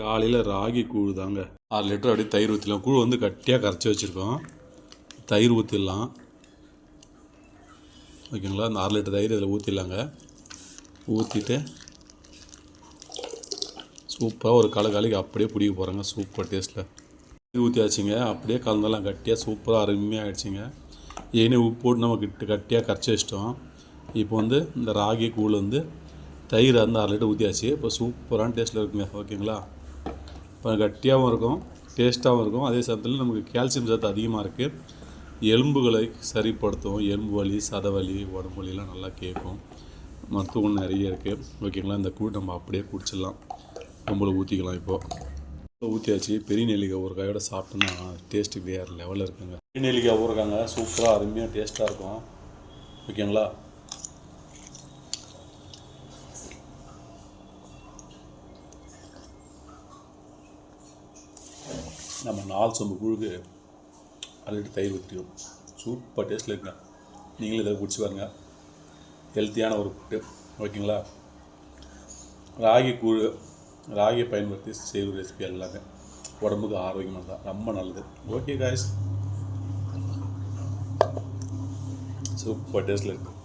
காலையில் ராகி கூழ் தாங்க ஆறு லிட்டர் அப்படியே தயிர் ஊற்றிடலாம் கூழ் வந்து கட்டியாக கரைச்சி வச்சுருக்கோம். தயிர் ஊற்றிடலாம் ஓகேங்களா? அந்த ஆறு லிட்டர் தயிர் இதில் ஊற்றிடலாங்க ஊற்றிட்டு சூப்பராக ஒரு களை கலைக்கு அப்படியே பிடிக்க போகிறாங்க சூப்பர் டேஸ்ட்டில் தயிர் ஊற்றியாச்சுங்க அப்படியே கலந்தெல்லாம் கட்டியாக சூப்பராக அருமையாக ஆகிடுச்சிங்க ஏனே உப்பு போட்டு நம்ம கிட்ட கட்டியாக கரைச்சி வச்சிட்டோம். இப்போ வந்து இந்த ராகி கூழ் வந்து தயிர் வந்து அரை லிட்டர் ஊற்றியாச்சு இப்போ சூப்பரான டேஸ்ட்டில் இருக்குங்க. ஓகேங்களா? இப்போ கட்டியாகவும் இருக்கும் டேஸ்ட்டாகவும் இருக்கும். அதே சமயத்தில் நமக்கு கால்சியம் சத்து அதிகமாக இருக்குது எலும்புகளை சரிப்படுத்தும் எலும்பு வலி சத வலி உடம்பு வலிலாம் நல்லா கேட்கும். மருத்துவம் நிறைய இருக்குது ஓகேங்களா இந்த கூழ் நம்ம அப்படியே குடிச்சிடலாம். நம்மள ஊற்றிக்கலாம் இப்போது ஊற்றியாச்சு பெரிய நெல்லிக்காய் ஒரு காயோட சாப்பிட்டோன்னா டேஸ்ட்டு வேறு லெவலில் இருக்குங்க. பெரிய நெல்லிக்காய் ஊறுகாங்க சூப்பராக அருமையாக டேஸ்ட்டாக இருக்கும். ஓகேங்களா நம்ம நாலு சொம்பு புழுக்கு அரைட்டு தயிர் ஊற்றிடும் சூப்பர் டேஸ்ட்டில் இருக்குங்க. நீங்களும் இதை குடிச்சு பாருங்கள் ஹெல்த்தியான ஒரு ஃபுட்டு ஓகேங்களா ராகி கூழ் ராகியை பயன்படுத்தி செய்கிற ரெசிபி எல்லாமே. உடம்புக்கு ஆரோக்கியமாக தான். ரொம்ப நல்லது. ஓகே காய்ஸ் சூப்பர் டேஸ்ட்டில் இருக்குது